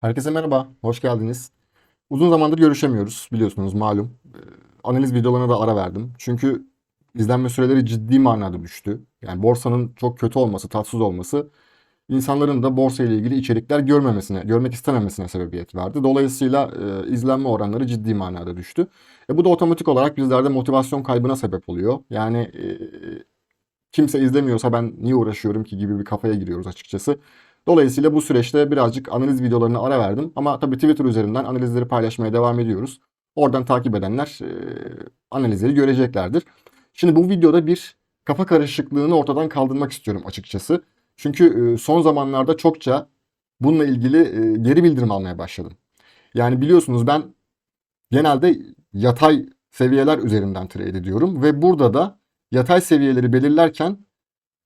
Herkese merhaba, hoş geldiniz. Uzun zamandır görüşemiyoruz biliyorsunuz malum. Ee, Analiz videolarına da ara verdim. Çünkü izlenme süreleri ciddi manada düştü. Yani borsanın çok kötü olması, tatsız olması insanların da borsa ile ilgili içerikler görmemesine, görmek istememesine sebebiyet verdi. Dolayısıyla e, izlenme oranları ciddi manada düştü. E, bu da otomatik olarak bizlerde motivasyon kaybına sebep oluyor. Yani e, kimse izlemiyorsa ben niye uğraşıyorum ki gibi bir kafaya giriyoruz açıkçası. Dolayısıyla bu süreçte birazcık analiz videolarına ara verdim. Ama tabii Twitter üzerinden analizleri paylaşmaya devam ediyoruz. Oradan takip edenler e, analizleri göreceklerdir. Şimdi bu videoda bir kafa karışıklığını ortadan kaldırmak istiyorum açıkçası. Çünkü e, son zamanlarda çokça bununla ilgili e, geri bildirim almaya başladım. Yani biliyorsunuz ben genelde yatay seviyeler üzerinden trade ediyorum ve burada da yatay seviyeleri belirlerken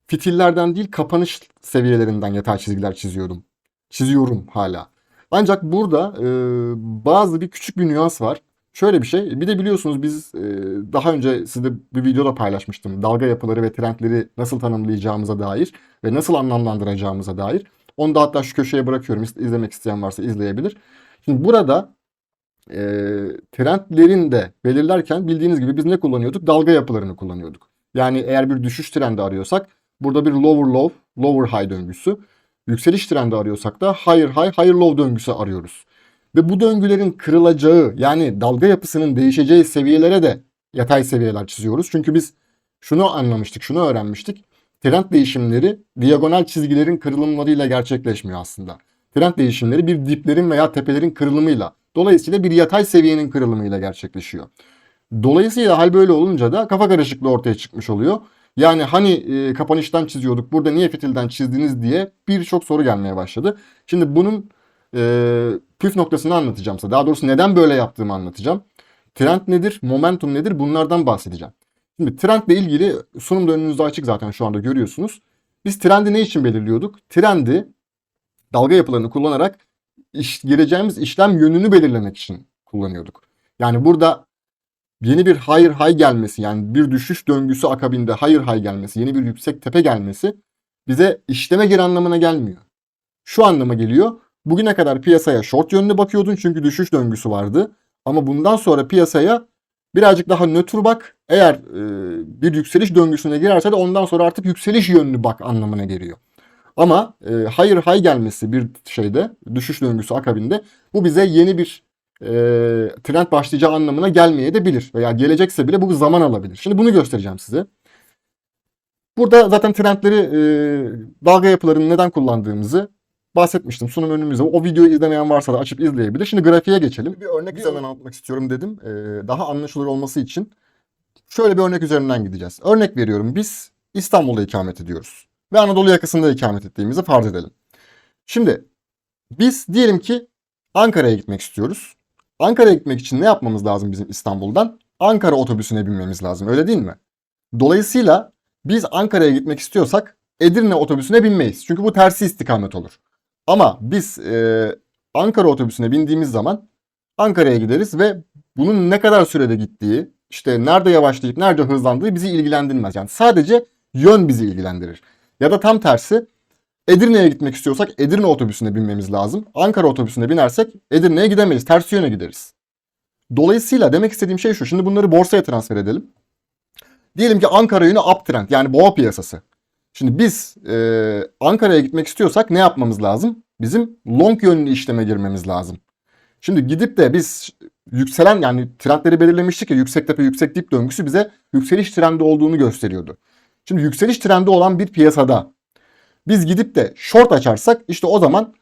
fitillerden değil kapanış seviyelerinden yatay çizgiler çiziyordum. Çiziyorum hala. Ancak burada e, bazı bir küçük bir nüans var. Şöyle bir şey. Bir de biliyorsunuz biz e, daha önce sizde bir videoda paylaşmıştım. Dalga yapıları ve trendleri nasıl tanımlayacağımıza dair ve nasıl anlamlandıracağımıza dair. Onu da hatta şu köşeye bırakıyorum. İz- İzlemek isteyen varsa izleyebilir. Şimdi burada e, trendlerin de belirlerken bildiğiniz gibi biz ne kullanıyorduk? Dalga yapılarını kullanıyorduk. Yani eğer bir düşüş trendi arıyorsak burada bir lower low, lower high döngüsü. Yükseliş trendi arıyorsak da higher high, higher low döngüsü arıyoruz. Ve bu döngülerin kırılacağı yani dalga yapısının değişeceği seviyelere de yatay seviyeler çiziyoruz. Çünkü biz şunu anlamıştık, şunu öğrenmiştik. Trend değişimleri diagonal çizgilerin kırılımlarıyla gerçekleşmiyor aslında. Trend değişimleri bir diplerin veya tepelerin kırılımıyla, dolayısıyla bir yatay seviyenin kırılımıyla gerçekleşiyor. Dolayısıyla hal böyle olunca da kafa karışıklığı ortaya çıkmış oluyor. Yani hani e, kapanıştan çiziyorduk, burada niye fitilden çizdiniz diye birçok soru gelmeye başladı. Şimdi bunun e, püf noktasını anlatacağım size. Daha doğrusu neden böyle yaptığımı anlatacağım. Trend nedir, momentum nedir bunlardan bahsedeceğim. Şimdi trendle ilgili sunum da önünüzde açık zaten şu anda görüyorsunuz. Biz trendi ne için belirliyorduk? Trendi dalga yapılarını kullanarak iş, gireceğimiz işlem yönünü belirlemek için kullanıyorduk. Yani burada yeni bir higher high gelmesi yani bir düşüş döngüsü akabinde higher high gelmesi, yeni bir yüksek tepe gelmesi bize işleme gir anlamına gelmiyor. Şu anlama geliyor. Bugüne kadar piyasaya short yönlü bakıyordun çünkü düşüş döngüsü vardı. Ama bundan sonra piyasaya birazcık daha nötr bak. Eğer e, bir yükseliş döngüsüne girerse de ondan sonra artık yükseliş yönlü bak anlamına geliyor. Ama e, higher high gelmesi bir şeyde düşüş döngüsü akabinde bu bize yeni bir e, trend başlayacağı anlamına gelmeye de bilir. Veya gelecekse bile bu zaman alabilir. Şimdi bunu göstereceğim size. Burada zaten trendleri e, dalga yapılarını neden kullandığımızı bahsetmiştim. Sunum önümüzde. O videoyu izlemeyen varsa da açıp izleyebilir. Şimdi grafiğe geçelim. Bir örnek üzerinden anlatmak istiyorum dedim. E, daha anlaşılır olması için. Şöyle bir örnek üzerinden gideceğiz. Örnek veriyorum. Biz İstanbul'da ikamet ediyoruz. Ve Anadolu yakasında ikamet ettiğimizi farz edelim. Şimdi biz diyelim ki Ankara'ya gitmek istiyoruz. Ankara'ya gitmek için ne yapmamız lazım bizim İstanbul'dan? Ankara otobüsüne binmemiz lazım. Öyle değil mi? Dolayısıyla biz Ankara'ya gitmek istiyorsak Edirne otobüsüne binmeyiz. Çünkü bu tersi istikamet olur. Ama biz e, Ankara otobüsüne bindiğimiz zaman Ankara'ya gideriz ve bunun ne kadar sürede gittiği, işte nerede yavaşlayıp nerede hızlandığı bizi ilgilendirmez. Yani sadece yön bizi ilgilendirir. Ya da tam tersi Edirne'ye gitmek istiyorsak Edirne otobüsüne binmemiz lazım. Ankara otobüsüne binersek Edirne'ye gidemeyiz. Ters yöne gideriz. Dolayısıyla demek istediğim şey şu. Şimdi bunları borsaya transfer edelim. Diyelim ki Ankara yönü uptrend yani boğa piyasası. Şimdi biz e, Ankara'ya gitmek istiyorsak ne yapmamız lazım? Bizim long yönlü işleme girmemiz lazım. Şimdi gidip de biz yükselen yani trendleri belirlemiştik ya yüksek tepe yüksek dip döngüsü bize yükseliş trendi olduğunu gösteriyordu. Şimdi yükseliş trendi olan bir piyasada biz gidip de short açarsak işte o zaman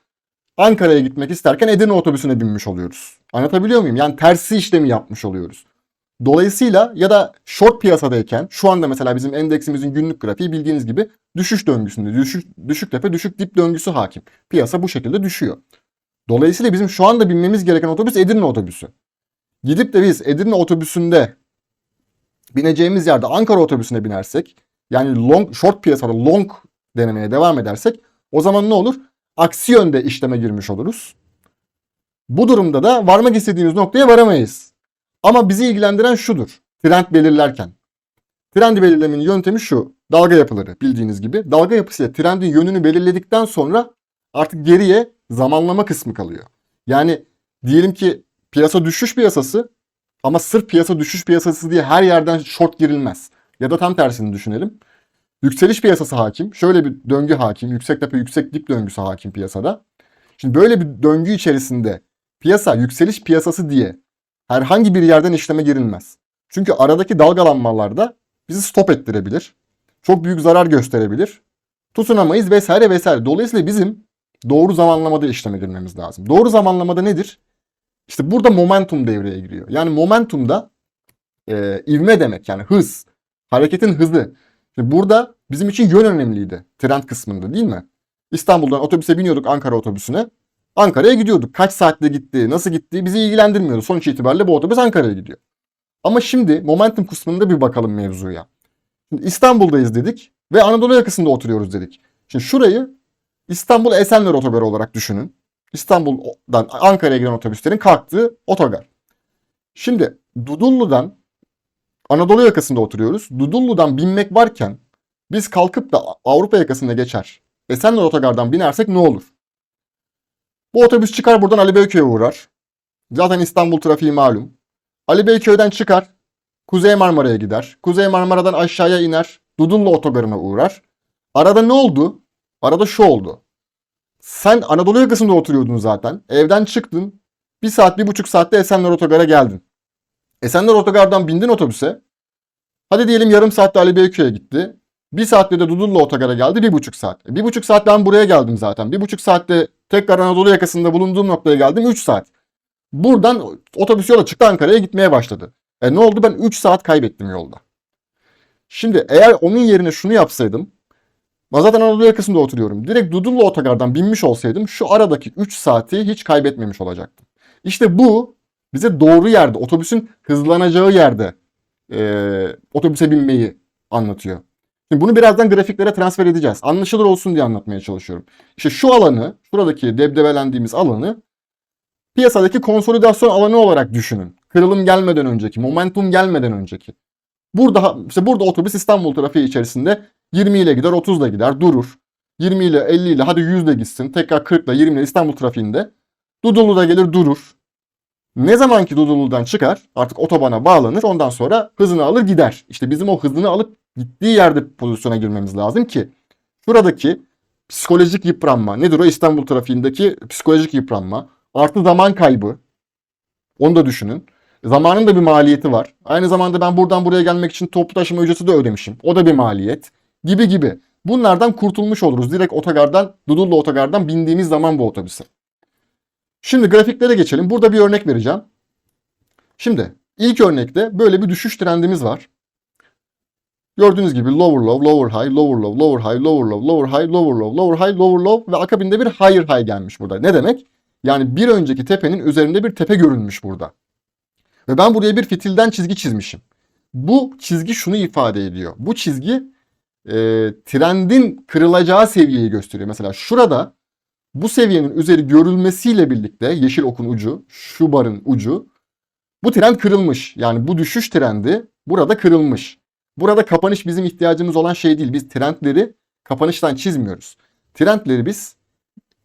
Ankara'ya gitmek isterken Edirne otobüsüne binmiş oluyoruz. Anlatabiliyor muyum? Yani tersi işlemi yapmış oluyoruz. Dolayısıyla ya da short piyasadayken şu anda mesela bizim endeksimizin günlük grafiği bildiğiniz gibi düşüş döngüsünde. Düşük, düşük tepe düşük dip döngüsü hakim. Piyasa bu şekilde düşüyor. Dolayısıyla bizim şu anda binmemiz gereken otobüs Edirne otobüsü. Gidip de biz Edirne otobüsünde bineceğimiz yerde Ankara otobüsüne binersek yani long short piyasada long denemeye devam edersek o zaman ne olur? Aksi yönde işleme girmiş oluruz. Bu durumda da varmak istediğimiz noktaya varamayız. Ama bizi ilgilendiren şudur. Trend belirlerken. Trend belirlemenin yöntemi şu. Dalga yapıları bildiğiniz gibi. Dalga yapısıyla trendin yönünü belirledikten sonra artık geriye zamanlama kısmı kalıyor. Yani diyelim ki piyasa düşüş piyasası ama sırf piyasa düşüş piyasası diye her yerden short girilmez. Ya da tam tersini düşünelim. Yükseliş piyasası hakim. Şöyle bir döngü hakim. Yüksek tepe yüksek dip döngüsü hakim piyasada. Şimdi böyle bir döngü içerisinde piyasa yükseliş piyasası diye herhangi bir yerden işleme girilmez. Çünkü aradaki dalgalanmalarda bizi stop ettirebilir. Çok büyük zarar gösterebilir. Tutunamayız vesaire vesaire. Dolayısıyla bizim doğru zamanlamada işleme girmemiz lazım. Doğru zamanlamada nedir? İşte burada momentum devreye giriyor. Yani momentumda e, ivme demek yani hız. Hareketin hızı. Şimdi burada bizim için yön önemliydi. Trend kısmında değil mi? İstanbul'dan otobüse biniyorduk Ankara otobüsüne. Ankara'ya gidiyorduk. Kaç saatte gittiği, nasıl gittiği bizi ilgilendirmiyordu. Sonuç itibariyle bu otobüs Ankara'ya gidiyor. Ama şimdi momentum kısmında bir bakalım mevzuya. Şimdi İstanbul'dayız dedik ve Anadolu yakasında oturuyoruz dedik. Şimdi şurayı İstanbul Esenler Otogarı olarak düşünün. İstanbul'dan Ankara'ya giden otobüslerin kalktığı otogar. Şimdi Dudullu'dan Anadolu yakasında oturuyoruz. Dudullu'dan binmek varken biz kalkıp da Avrupa yakasında geçer. Esenler Otogar'dan binersek ne olur? Bu otobüs çıkar buradan Ali Beyköy'e uğrar. Zaten İstanbul trafiği malum. Ali Beyköy'den çıkar. Kuzey Marmara'ya gider. Kuzey Marmara'dan aşağıya iner. Dudullu Otogarı'na uğrar. Arada ne oldu? Arada şu oldu. Sen Anadolu yakasında oturuyordun zaten. Evden çıktın. Bir saat, bir buçuk saatte Esenler Otogar'a geldin. Esenler Otogar'dan bindin otobüse. Hadi diyelim yarım saatte Ali Beyköy'e gitti. Bir saatte de Dudullu Otogar'a geldi bir buçuk saat. E, Bir buçuk saat ben buraya geldim zaten. Bir buçuk saatte tekrar Anadolu yakasında bulunduğum noktaya geldim. Üç saat. Buradan otobüs yola çıktı Ankara'ya gitmeye başladı. E ne oldu? Ben 3 saat kaybettim yolda. Şimdi eğer onun yerine şunu yapsaydım. Ben zaten Anadolu yakasında oturuyorum. Direkt Dudullu Otogar'dan binmiş olsaydım şu aradaki 3 saati hiç kaybetmemiş olacaktım. İşte bu bize doğru yerde, otobüsün hızlanacağı yerde e, otobüse binmeyi anlatıyor. Şimdi bunu birazdan grafiklere transfer edeceğiz. Anlaşılır olsun diye anlatmaya çalışıyorum. İşte şu alanı, şuradaki debdebelendiğimiz alanı piyasadaki konsolidasyon alanı olarak düşünün. Kırılım gelmeden önceki, momentum gelmeden önceki. Burada işte burada otobüs İstanbul trafiği içerisinde 20 ile gider, 30 ile gider, durur. 20 ile 50 ile hadi 100 ile gitsin. Tekrar 40 ile 20 ile İstanbul trafiğinde. Dudullu'da gelir durur. Ne zaman ki Dudullu'dan çıkar artık otobana bağlanır ondan sonra hızını alır gider. İşte bizim o hızını alıp gittiği yerde pozisyona girmemiz lazım ki şuradaki psikolojik yıpranma nedir o İstanbul trafiğindeki psikolojik yıpranma artı zaman kaybı onu da düşünün. Zamanın da bir maliyeti var. Aynı zamanda ben buradan buraya gelmek için toplu taşıma ücreti de ödemişim. O da bir maliyet. Gibi gibi. Bunlardan kurtulmuş oluruz. Direkt otogardan, Dudullu otogardan bindiğimiz zaman bu otobüse. Şimdi grafiklere geçelim. Burada bir örnek vereceğim. Şimdi ilk örnekte böyle bir düşüş trendimiz var. Gördüğünüz gibi lower low, lower high, lower low, lower high, lower low, lower high, lower low, lower high, lower low ve akabinde bir higher high gelmiş burada. Ne demek? Yani bir önceki tepenin üzerinde bir tepe görünmüş burada. Ve ben buraya bir fitilden çizgi çizmişim. Bu çizgi şunu ifade ediyor. Bu çizgi e, trendin kırılacağı seviyeyi gösteriyor. Mesela şurada bu seviyenin üzeri görülmesiyle birlikte yeşil okun ucu, şu barın ucu bu trend kırılmış. Yani bu düşüş trendi burada kırılmış. Burada kapanış bizim ihtiyacımız olan şey değil. Biz trendleri kapanıştan çizmiyoruz. Trendleri biz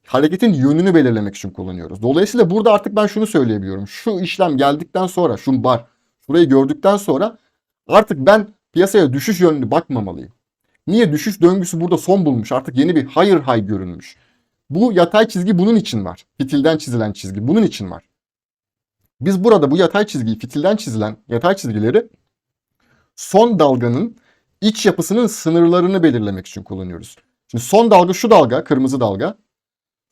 hareketin yönünü belirlemek için kullanıyoruz. Dolayısıyla burada artık ben şunu söyleyebiliyorum. Şu işlem geldikten sonra, şu bar, şurayı gördükten sonra artık ben piyasaya düşüş yönlü bakmamalıyım. Niye? Düşüş döngüsü burada son bulmuş. Artık yeni bir higher high görünmüş. Bu yatay çizgi bunun için var. Fitilden çizilen çizgi bunun için var. Biz burada bu yatay çizgiyi, fitilden çizilen yatay çizgileri son dalganın iç yapısının sınırlarını belirlemek için kullanıyoruz. Şimdi son dalga şu dalga, kırmızı dalga.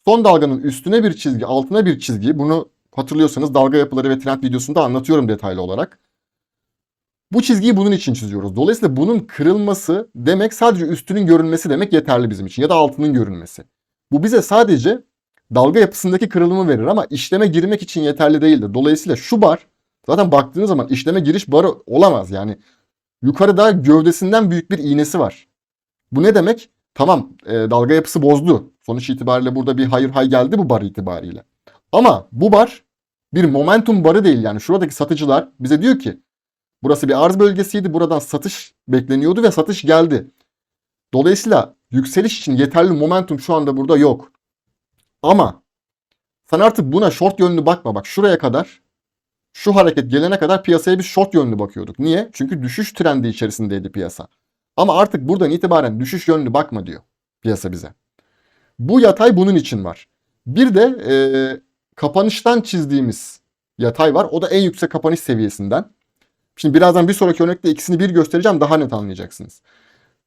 Son dalganın üstüne bir çizgi, altına bir çizgi. Bunu hatırlıyorsanız dalga yapıları ve trend videosunda anlatıyorum detaylı olarak. Bu çizgiyi bunun için çiziyoruz. Dolayısıyla bunun kırılması demek sadece üstünün görünmesi demek yeterli bizim için ya da altının görünmesi. Bu bize sadece dalga yapısındaki kırılımı verir ama işleme girmek için yeterli değildir. Dolayısıyla şu bar zaten baktığınız zaman işleme giriş barı olamaz. Yani yukarıda gövdesinden büyük bir iğnesi var. Bu ne demek? Tamam e, dalga yapısı bozdu. Sonuç itibariyle burada bir hayır hay geldi bu bar itibariyle. Ama bu bar bir momentum barı değil yani şuradaki satıcılar bize diyor ki burası bir arz bölgesiydi buradan satış bekleniyordu ve satış geldi. Dolayısıyla yükseliş için yeterli momentum şu anda burada yok. Ama Sen artık buna short yönlü bakma. Bak şuraya kadar şu hareket gelene kadar piyasaya bir short yönlü bakıyorduk. Niye? Çünkü düşüş trendi içerisindeydi piyasa. Ama artık buradan itibaren düşüş yönlü bakma diyor piyasa bize. Bu yatay bunun için var. Bir de e, kapanıştan çizdiğimiz yatay var. O da en yüksek kapanış seviyesinden. Şimdi birazdan bir sonraki örnekte ikisini bir göstereceğim daha net anlayacaksınız.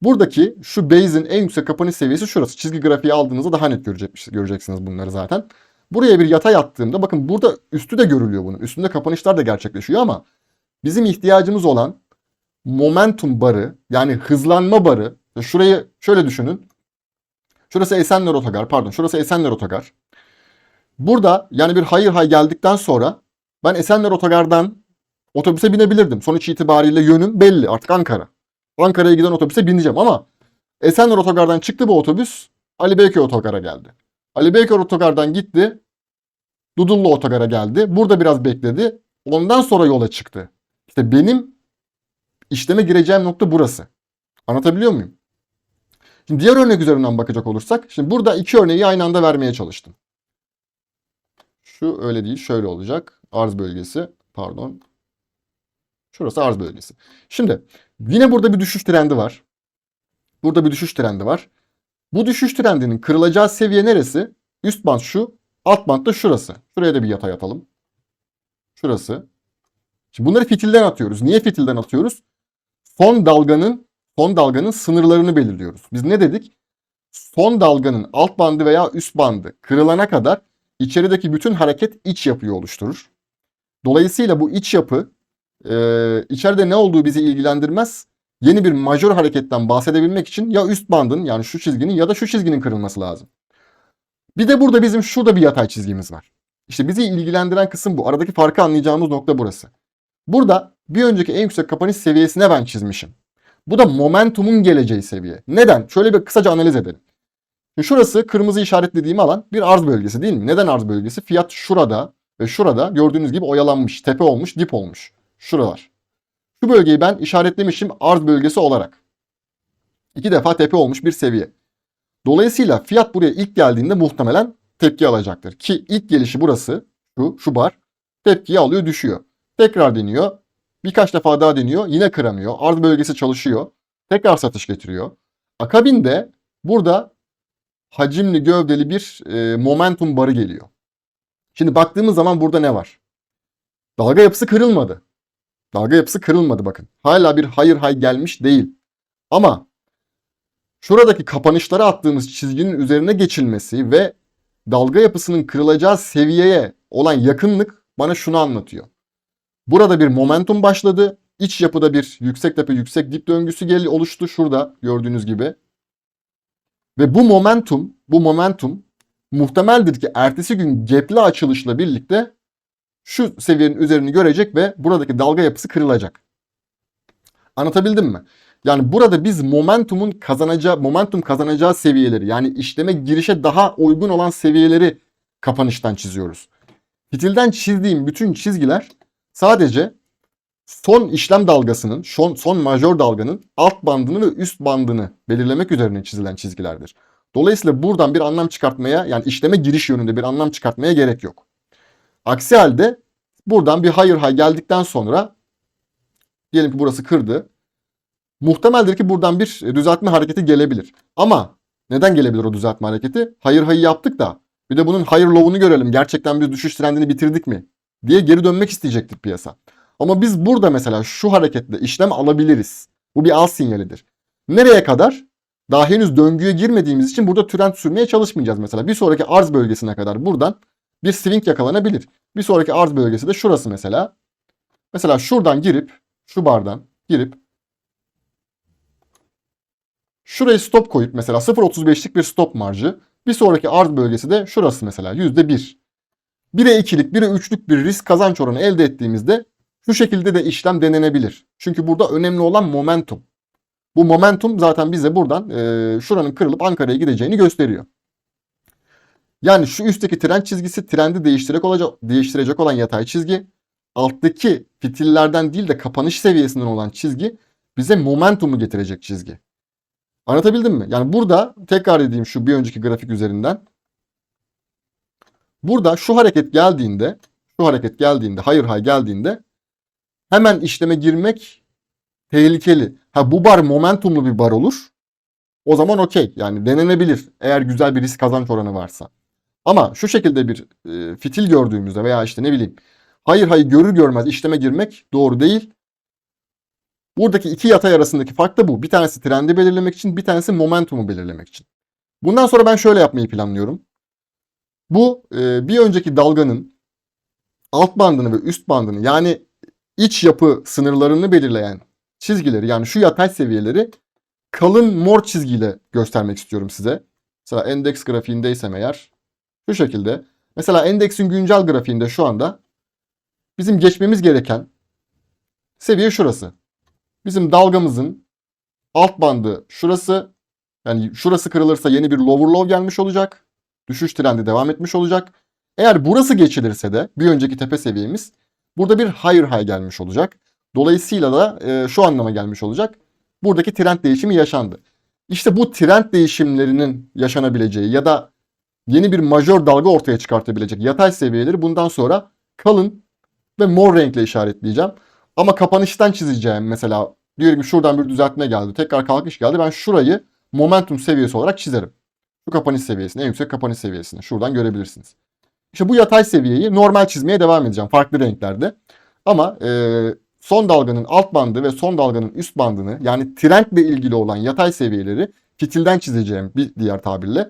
Buradaki şu base'in en yüksek kapanış seviyesi şurası. Çizgi grafiği aldığınızda daha net görecek, göreceksiniz bunları zaten. Buraya bir yatay attığımda bakın burada üstü de görülüyor bunun. Üstünde kapanışlar da gerçekleşiyor ama bizim ihtiyacımız olan momentum barı yani hızlanma barı şurayı şöyle düşünün. Şurası Esenler Otogar pardon şurası Esenler Otogar. Burada yani bir hayır hay geldikten sonra ben Esenler Otogar'dan otobüse binebilirdim. Sonuç itibariyle yönüm belli artık Ankara. Ankara'ya giden otobüse bineceğim ama Esenler Otogar'dan çıktı bu otobüs Ali Beyköy Otogar'a geldi. Ali Beyköy Otogar'dan gitti Dudullu Otogar'a geldi. Burada biraz bekledi. Ondan sonra yola çıktı. İşte benim işleme gireceğim nokta burası. Anlatabiliyor muyum? Şimdi diğer örnek üzerinden bakacak olursak. Şimdi burada iki örneği aynı anda vermeye çalıştım. Şu öyle değil şöyle olacak. Arz bölgesi pardon. Şurası arz bölgesi. Şimdi yine burada bir düşüş trendi var. Burada bir düşüş trendi var. Bu düşüş trendinin kırılacağı seviye neresi? Üst band şu, alt band da şurası. Şuraya da bir yatay atalım. Şurası. Şimdi bunları fitilden atıyoruz. Niye fitilden atıyoruz? Son dalganın son dalganın sınırlarını belirliyoruz. Biz ne dedik? Son dalganın alt bandı veya üst bandı kırılana kadar içerideki bütün hareket iç yapıyı oluşturur. Dolayısıyla bu iç yapı e, içeride ne olduğu bizi ilgilendirmez. Yeni bir majör hareketten bahsedebilmek için ya üst bandın yani şu çizginin ya da şu çizginin kırılması lazım. Bir de burada bizim şurada bir yatay çizgimiz var. İşte bizi ilgilendiren kısım bu. Aradaki farkı anlayacağımız nokta burası. Burada bir önceki en yüksek kapanış seviyesine ben çizmişim. Bu da momentumun geleceği seviye. Neden? Şöyle bir kısaca analiz edelim. Şurası kırmızı işaretlediğim alan bir arz bölgesi değil mi? Neden arz bölgesi? Fiyat şurada ve şurada gördüğünüz gibi oyalanmış, tepe olmuş, dip olmuş. Şuralar. Şu bölgeyi ben işaretlemişim arz bölgesi olarak. İki defa tepe olmuş bir seviye. Dolayısıyla fiyat buraya ilk geldiğinde muhtemelen tepki alacaktır. Ki ilk gelişi burası, şu, şu bar. Tepkiyi alıyor, düşüyor. Tekrar deniyor. Birkaç defa daha deniyor. Yine kıramıyor. Arz bölgesi çalışıyor. Tekrar satış getiriyor. Akabinde burada hacimli gövdeli bir e, momentum barı geliyor. Şimdi baktığımız zaman burada ne var? Dalga yapısı kırılmadı. Dalga yapısı kırılmadı bakın. Hala bir hayır hay gelmiş değil. Ama şuradaki kapanışlara attığımız çizginin üzerine geçilmesi ve dalga yapısının kırılacağı seviyeye olan yakınlık bana şunu anlatıyor. Burada bir momentum başladı. İç yapıda bir yüksek tepe yüksek dip döngüsü gel oluştu şurada gördüğünüz gibi. Ve bu momentum, bu momentum muhtemeldir ki ertesi gün gap'li açılışla birlikte şu seviyenin üzerini görecek ve buradaki dalga yapısı kırılacak. Anlatabildim mi? Yani burada biz momentumun kazanacağı, momentum kazanacağı seviyeleri yani işleme girişe daha uygun olan seviyeleri kapanıştan çiziyoruz. Fitilden çizdiğim bütün çizgiler sadece son işlem dalgasının, son, son majör dalganın alt bandını ve üst bandını belirlemek üzerine çizilen çizgilerdir. Dolayısıyla buradan bir anlam çıkartmaya yani işleme giriş yönünde bir anlam çıkartmaya gerek yok. Aksi halde buradan bir hayır hay geldikten sonra diyelim ki burası kırdı. Muhtemeldir ki buradan bir düzeltme hareketi gelebilir. Ama neden gelebilir o düzeltme hareketi? Hayır hayı yaptık da bir de bunun hayır low'unu görelim. Gerçekten bir düşüş trendini bitirdik mi? diye geri dönmek isteyecektir piyasa. Ama biz burada mesela şu hareketle işlem alabiliriz. Bu bir al sinyalidir. Nereye kadar? Daha henüz döngüye girmediğimiz için burada trend sürmeye çalışmayacağız mesela. Bir sonraki arz bölgesine kadar buradan bir swing yakalanabilir. Bir sonraki arz bölgesi de şurası mesela. Mesela şuradan girip şu bardan girip şurayı stop koyup mesela 0.35'lik bir stop marjı. Bir sonraki arz bölgesi de şurası mesela %1. 1'e 2'lik 1'e 3'lük bir risk kazanç oranı elde ettiğimizde şu şekilde de işlem denenebilir. Çünkü burada önemli olan momentum. Bu momentum zaten bize buradan e, şuranın kırılıp Ankara'ya gideceğini gösteriyor. Yani şu üstteki trend çizgisi trendi değiştirecek olacak, değiştirecek olan yatay çizgi. Alttaki fitillerden değil de kapanış seviyesinden olan çizgi bize momentumu getirecek çizgi. Anlatabildim mi? Yani burada tekrar edeyim şu bir önceki grafik üzerinden. Burada şu hareket geldiğinde, şu hareket geldiğinde, hayır hay geldiğinde hemen işleme girmek tehlikeli. Ha bu bar momentumlu bir bar olur. O zaman okey. Yani denenebilir eğer güzel bir risk kazanç oranı varsa. Ama şu şekilde bir e, fitil gördüğümüzde veya işte ne bileyim hayır hayır görür görmez işleme girmek doğru değil. Buradaki iki yatay arasındaki fark da bu. Bir tanesi trendi belirlemek için, bir tanesi momentumu belirlemek için. Bundan sonra ben şöyle yapmayı planlıyorum. Bu e, bir önceki dalganın alt bandını ve üst bandını yani iç yapı sınırlarını belirleyen çizgileri yani şu yatay seviyeleri kalın mor çizgiyle göstermek istiyorum size. Mesela endeks grafiğindeysem eğer şu şekilde. Mesela endeksin güncel grafiğinde şu anda bizim geçmemiz gereken seviye şurası. Bizim dalgamızın alt bandı şurası. Yani şurası kırılırsa yeni bir lower low gelmiş olacak. Düşüş trendi devam etmiş olacak. Eğer burası geçilirse de bir önceki tepe seviyemiz burada bir higher high gelmiş olacak. Dolayısıyla da e, şu anlama gelmiş olacak. Buradaki trend değişimi yaşandı. İşte bu trend değişimlerinin yaşanabileceği ya da yeni bir majör dalga ortaya çıkartabilecek yatay seviyeleri bundan sonra kalın ve mor renkle işaretleyeceğim. Ama kapanıştan çizeceğim mesela diyelim ki şuradan bir düzeltme geldi. Tekrar kalkış geldi. Ben şurayı momentum seviyesi olarak çizerim. Şu kapanış seviyesine, en yüksek kapanış seviyesine. Şuradan görebilirsiniz. İşte bu yatay seviyeyi normal çizmeye devam edeceğim. Farklı renklerde. Ama e, son dalganın alt bandı ve son dalganın üst bandını yani trendle ilgili olan yatay seviyeleri fitilden çizeceğim bir diğer tabirle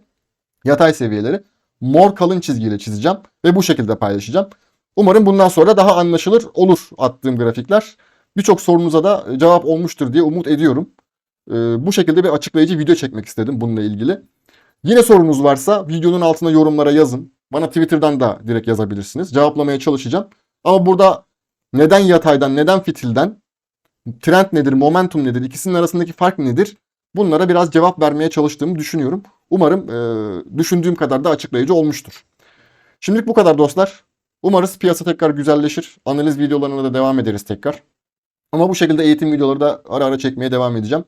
yatay seviyeleri mor kalın çizgiyle çizeceğim ve bu şekilde paylaşacağım. Umarım bundan sonra daha anlaşılır olur attığım grafikler. Birçok sorunuza da cevap olmuştur diye umut ediyorum. Ee, bu şekilde bir açıklayıcı video çekmek istedim bununla ilgili. Yine sorunuz varsa videonun altına yorumlara yazın. Bana Twitter'dan da direkt yazabilirsiniz. Cevaplamaya çalışacağım. Ama burada neden yataydan, neden fitilden, trend nedir, momentum nedir, ikisinin arasındaki fark nedir? Bunlara biraz cevap vermeye çalıştığımı düşünüyorum. Umarım e, düşündüğüm kadar da açıklayıcı olmuştur. Şimdilik bu kadar dostlar. Umarız piyasa tekrar güzelleşir. Analiz videolarına da devam ederiz tekrar. Ama bu şekilde eğitim videoları da ara ara çekmeye devam edeceğim.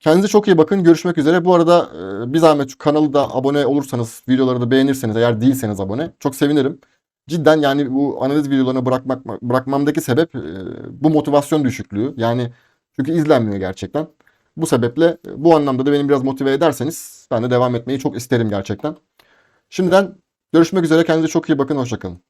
Kendinize çok iyi bakın. Görüşmek üzere. Bu arada e, bir zahmet şu kanalı da abone olursanız, videoları da beğenirseniz eğer değilseniz abone çok sevinirim. Cidden yani bu analiz videolarını bırakmak bırakmamdaki sebep e, bu motivasyon düşüklüğü. Yani çünkü izlenmiyor gerçekten. Bu sebeple e, bu anlamda da beni biraz motive ederseniz ben de devam etmeyi çok isterim gerçekten. Şimdiden görüşmek üzere. Kendinize çok iyi bakın. Hoşçakalın.